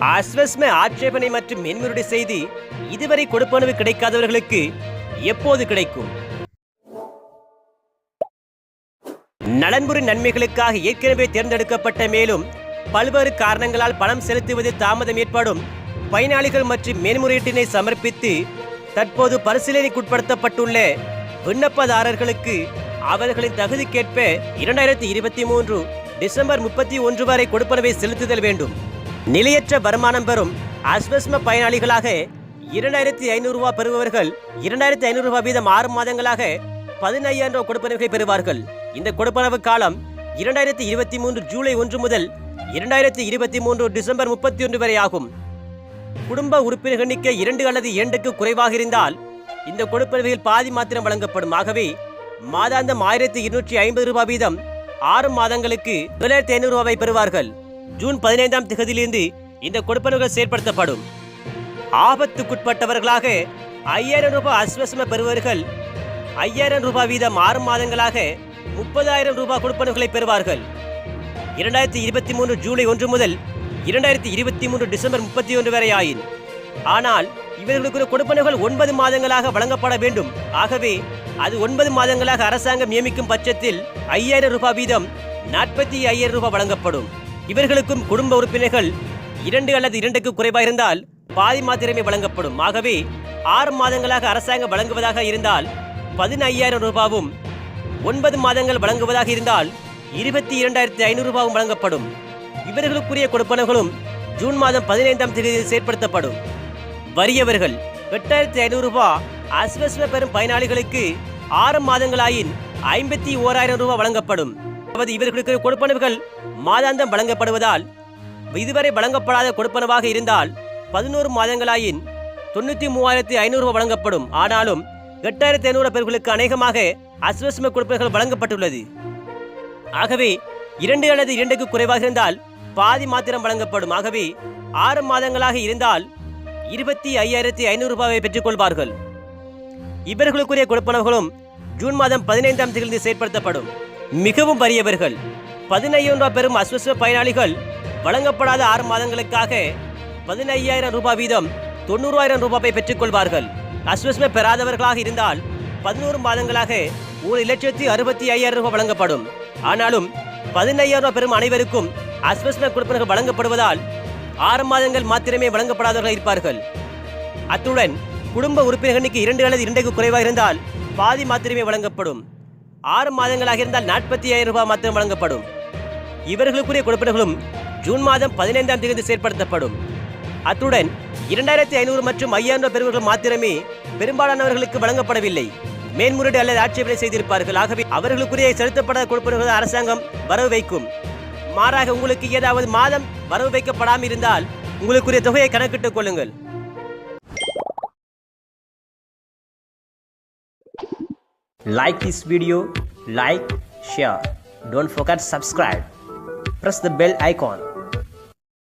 அஸ்வஸ்ம ஆட்சேபனை மற்றும் மேன்முறையீடு செய்தி இதுவரை கொடுப்பனவு கிடைக்காதவர்களுக்கு எப்போது கிடைக்கும்? நலன்புரி நன்மைகளுக்காக ஏற்கனவே தேர்ந்தெடுக்கப்பட்ட மேலும் பல்வேறு காரணங்களால் பணம் செலுத்துவதில் தாமதம் ஏற்படும் பயனாளிகள் மற்றும் மேன்முறையீட்டினை சமர்ப்பித்து தற்போது பரிசீலனைக்குட்படுத்தப்பட்டுள்ள விண்ணப்பதாரர்களுக்கு அவர்களின் தகுதிக்கேற்ப இரண்டாயிரத்தி இருபத்தி மூன்று டிசம்பர் முப்பத்தி ஒன்று வரை கொடுப்பனவை செலுத்துதல் வேண்டும். நிலையற்ற வருமானம் பெறும் அஸ்வஸ்ம பயனாளிகளாக இரண்டாயிரத்தி ஐநூறு ரூபாய் பெறுபவர்கள் இரண்டாயிரத்தி ஐநூறு ரூபாய் வீதம் ஆறு மாதங்களாக பதினையாயிரம் ரூபாய் கொடுப்பனவுகளை பெறுவார்கள். இந்த கொடுப்பனவு காலம் இரண்டாயிரத்தி இருபத்தி மூன்று ஜூலை ஒன்று முதல் இரண்டாயிரத்தி இருபத்தி மூன்று டிசம்பர் முப்பத்தி ஒன்று வரை ஆகும். குடும்ப உறுப்பினர் எண்ணிக்கை இரண்டு அல்லது இரண்டுக்கு குறைவாக இருந்தால் இந்த கொடுப்பனவுகள் பாதி மாத்திரம் வழங்கப்படும். ஆகவே மாதாந்தம் ஆயிரத்தி இருநூற்றி ஐம்பது ரூபாய் வீதம் ஆறு மாதங்களுக்கு தொள்ளாயிரத்தி ஐநூறு ரூபாய் பெறுவார்கள். ஜூன் பதினைந்தாம் திகதியிலிருந்து இந்த கொடுப்பனவுகள் செயற்படுத்தப்படும். ஆபத்துக்குட்பட்டவர்களாக ஐயாயிரம் ரூபாய் அஸ்வசம பெறுவர்கள் ஐயாயிரம் ரூபாய் வீதம் ஆறு மாதங்களாக முப்பதாயிரம் ரூபாய் கொடுப்பனவுகளை பெறுவார்கள். இரண்டாயிரத்தி இருபத்தி மூன்று ஜூலை ஒன்று முதல் இரண்டாயிரத்தி இருபத்தி மூன்று டிசம்பர் முப்பத்தி ஒன்று வரை ஆயின். ஆனால் இவர்களுக்கு கொடுப்பனவுகள் ஒன்பது மாதங்களாக வழங்கப்பட வேண்டும். ஆகவே அது ஒன்பது மாதங்களாக அரசாங்கம் நியமிக்கும் பட்சத்தில் ஐயாயிரம் ரூபாய் வீதம் நாற்பத்தி ஐயாயிரம் ரூபாய் வழங்கப்படும். இவர்களுக்கும் குடும்ப உறுப்பினர்கள் இரண்டு அல்லது இரண்டுக்கு குறைவாக இருந்தால் பாதி மாத்திரமே வழங்கப்படும். ஆகவே ஆறு மாதங்களாக அரசாங்கம் வழங்குவதாக இருந்தால் பதினையாயிரம் ரூபாவும் ஒன்பது மாதங்கள் வழங்குவதாக இருந்தால் இருபத்தி இரண்டாயிரத்தி ஐநூறு ரூபாவும் வழங்கப்படும். இவர்களுக்குரிய கொடுப்பனவுகளும் ஜூன் மாதம் பதினைந்தாம் தேதியில் செயற்படுத்தப்படும். வறியவர்கள் எட்டாயிரத்தி ஐநூறு ரூபாய் அஸ்வஸ்வ பெறும் பயனாளிகளுக்கு ஆறு மாதங்களாயின் ஐம்பத்தி ஓராயிரம் ரூபாய் வழங்கப்படும். அதாவது இவர்களுக்கு கொடுப்பனவுகள் மாதாந்தம் வழங்கப்படுவதால் இதுவரை வழங்கப்படாத கொடுப்பனவாக இருந்தால் பதினோரு மாதங்களாயின் தொண்ணூற்றி மூவாயிரத்தி ஐநூறு வழங்கப்படும். ஆனாலும் எட்டாயிரத்தி ஐநூறு பேர்களுக்கு அநேகமாக அஸ்வஸ்ம கொடுப்பனவுகள் வழங்கப்பட்டுள்ளது. ஆகவே இரண்டு அல்லது இரண்டுக்கு குறைவாக இருந்தால் பாதி மாத்திரம் வழங்கப்படும். ஆகவே ஆறு மாதங்களாக இருந்தால் இருபத்தி ஐயாயிரத்தி ஐநூறு ரூபாயை பெற்றுக்கொள்வார்கள் இவர்களுக்குரிய கொடுப்பனவுகளும் ஜூன் மாதம் பதினைந்தாம் தேதி செயற்படுத்தப்படும். மிகவும் வறியவர்கள். பதினையாயிரம் பெரும் பெறும் அஸ்வஸ்வ பயனாளிகள் வழங்கப்படாத ஆறு மாதங்களுக்காக பதினையாயிரம் ரூபாய் வீதம் தொண்ணூறாயிரம் ரூபாயை பெற்றுக்கொள்வார்கள் அஸ்வஸ்ம பெறாதவர்களாக இருந்தால் பதினோரு மாதங்களாக ஒரு லட்சத்தி அறுபத்தி ஐயாயிரம் ரூபாய் வழங்கப்படும். ஆனாலும் பதினையாயிரம் ரூபாய் பெறும் அனைவருக்கும் அஸ்வஸ்ம கொடுப்பனர்கள் வழங்கப்படுவதால் ஆறு மாதங்கள் மாத்திரமே வழங்கப்படாதவர்கள் இருப்பார்கள். அத்துடன் குடும்ப உறுப்பினர்களுக்கு இரண்டு அல்லது இரண்டுக்கு குறைவாக இருந்தால் பாதி மாத்திரமே வழங்கப்படும். ஆறு மாதங்களாக இருந்தால் நாற்பத்தி ஐயாயிரம் ரூபாய் மாத்திரம் வழங்கப்படும். இவர்களுக்குரிய கொடுப்பினர்களும் ஜூன் மாதம் பதினைந்தாம் தேதி செயற்படுத்தப்படும். அத்துடன் இரண்டாயிரத்தி ஐநூறு மற்றும் ஐயாயிரம் ரூபாய் பெறுவர்கள் மாத்திரமே பெரும்பாலானவர்களுக்கு வழங்கப்படவில்லை. மேன்முறையீடு அல்லது ஆட்சேபனை செய்திருப்பார்கள். ஆகவே அவர்களுக்குரிய செலுத்தப்படாத கொடுப்பினர்கள் அரசாங்கம் வரவு வைக்கும். மாறாக உங்களுக்கு ஏதாவது மாதம் வரவு வைக்கப்படாமல் இருந்தால் உங்களுக்குரிய தொகையை கணக்கிட்டுக் கொள்ளுங்கள். Like this video, like, share. Don't forget subscribe. Press the bell icon